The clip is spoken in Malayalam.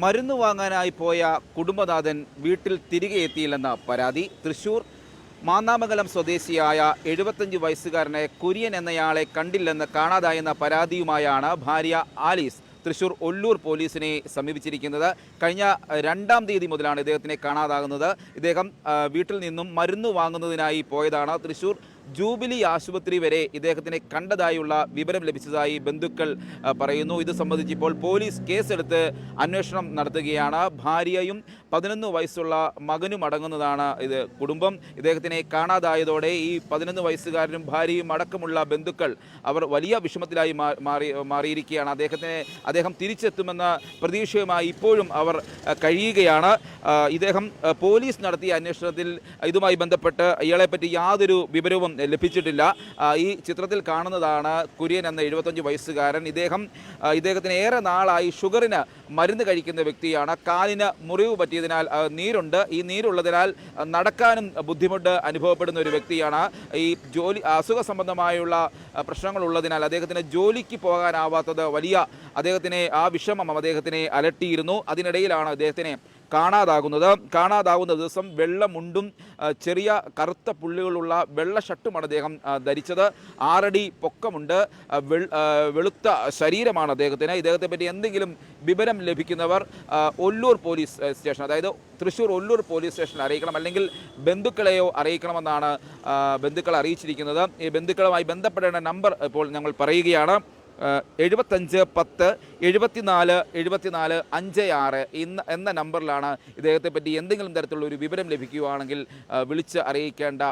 മരുന്ന് വാങ്ങാനായി പോയ കുടുംബനാഥൻ വീട്ടിൽ തിരികെ എത്തിയില്ലെന്ന പരാതി. തൃശൂർ മാന്നാമംഗലം സ്വദേശിയായ എഴുപത്തഞ്ച് വയസ്സുകാരനെ കുര്യൻ എന്നയാളെ കണ്ടില്ലെന്ന് കാണാതായെന്ന പരാതിയുമായാണ് ഭാര്യ ആലീസ്. തൃശൂർ ഒല്ലൂർ പോലീസിനെ സമീപിച്ചിരിക്കുന്നത്. കഴിഞ്ഞ രണ്ടാം തീയതി മുതലാണ് ഇദ്ദേഹത്തിനെ കാണാതാകുന്നത്. ഇദ്ദേഹം വീട്ടിൽ നിന്നും മരുന്ന് വാങ്ങുന്നതിനായി പോയതാണ്. തൃശൂർ ജൂബിലി ആശുപത്രി വരെ ഇദ്ദേഹത്തിനെ കണ്ടതായുള്ള വിവരം ലഭിച്ചതായി ബന്ധുക്കൾ പറയുന്നു. ഇത് സംബന്ധിച്ച് ഇപ്പോൾ പോലീസ് കേസെടുത്ത് അന്വേഷണം നടത്തുകയാണ്. ഭാര്യയും പതിനൊന്ന് വയസ്സുള്ള മകനും അടങ്ങുന്നതാണ് ഇത്. കുടുംബം ഇദ്ദേഹത്തിനെ കാണാതായതോടെ ഈ പതിനൊന്ന് വയസ്സുകാരനും ഭാര്യയും അടക്കമുള്ള ബന്ധുക്കൾ അവർ വലിയ വിഷമത്തിലായി മാറി മാറിയിരിക്കുകയാണ്. അദ്ദേഹത്തിനെ അദ്ദേഹം തിരിച്ചെത്തുമെന്ന പ്രതീക്ഷയുമായി ഇപ്പോഴും അവർ കഴിയുകയാണ്. ഇദ്ദേഹം പോലീസ് നടത്തിയ അന്വേഷണത്തിൽ ഇതുമായി ബന്ധപ്പെട്ട് ഇയാളെപ്പറ്റി യാതൊരു വിവരവും ലഭിച്ചിട്ടില്ല. ഈ ചിത്രത്തിൽ കാണുന്നതാണ് കുര്യൻ എന്ന എഴുപത്തഞ്ച് വയസ്സുകാരൻ. ഇദ്ദേഹം ഇദ്ദേഹത്തിന് ഏറെ നാളായി ഷുഗറിന് മരുന്ന് കഴിക്കുന്ന വ്യക്തിയാണ്. കാലിന് മുറിവ് പറ്റിയതിനാൽ ആ, നീരുണ്ട്. ഈ നീരുള്ളതിനാൽ നടക്കാനും ബുദ്ധിമുട്ട് അനുഭവപ്പെടുന്ന ഒരു വ്യക്തിയാണ്. ഈ ജോലി അസുഖ സംബന്ധമായുള്ള പ്രശ്നങ്ങൾ പ്രശ്നങ്ങളുള്ളതിനാൽ അദ്ദേഹത്തിന് ജോലിക്ക് പോകാനാവാത്തത് വലിയ അദ്ദേഹത്തിനെ ആ വിഷമം അദ്ദേഹത്തിനെ അലട്ടിയിരുന്നു. അതിനിടയിലാണ് അദ്ദേഹത്തിനെ കാണാതാകുന്നത്. കാണാതാകുന്ന ദിവസം വെള്ളമുണ്ടും ചെറിയ കറുത്ത പുള്ളികളുള്ള വെള്ള ഷർട്ടുമാണ് അദ്ദേഹം ധരിച്ചത്. ആറടി പൊക്കമുണ്ട്. വെളുത്ത ശരീരമാണ് അദ്ദേഹത്തിന്. ഇദ്ദേഹത്തെ പറ്റി എന്തെങ്കിലും വിവരം ലഭിക്കുന്നവർ ഒല്ലൂർ പോലീസ് സ്റ്റേഷൻ അതായത് തൃശ്ശൂർ ഒല്ലൂർ പോലീസ് സ്റ്റേഷനിൽ അറിയിക്കണം. അല്ലെങ്കിൽ ബന്ധുക്കളെയോ അറിയിക്കണമെന്നാണ് ബന്ധുക്കളെ അറിയിച്ചിരിക്കുന്നത്. ഈ ബന്ധുക്കളുമായി ബന്ധപ്പെടേണ്ട നമ്പർ ഇപ്പോൾ ഞങ്ങൾ പറയുകയാണ്. എഴുപത്തഞ്ച് പത്ത് എഴുപത്തിനാല് എഴുപത്തിനാല് അഞ്ച് ആറ് ഇന്ന് എന്ന നമ്പറിലാണ് ഇദ്ദേഹത്തെ പറ്റി എന്തെങ്കിലും തരത്തിലുള്ള ഒരു വിവരം ലഭിക്കുകയാണെങ്കിൽ വിളിച്ച് അറിയിക്കേണ്ട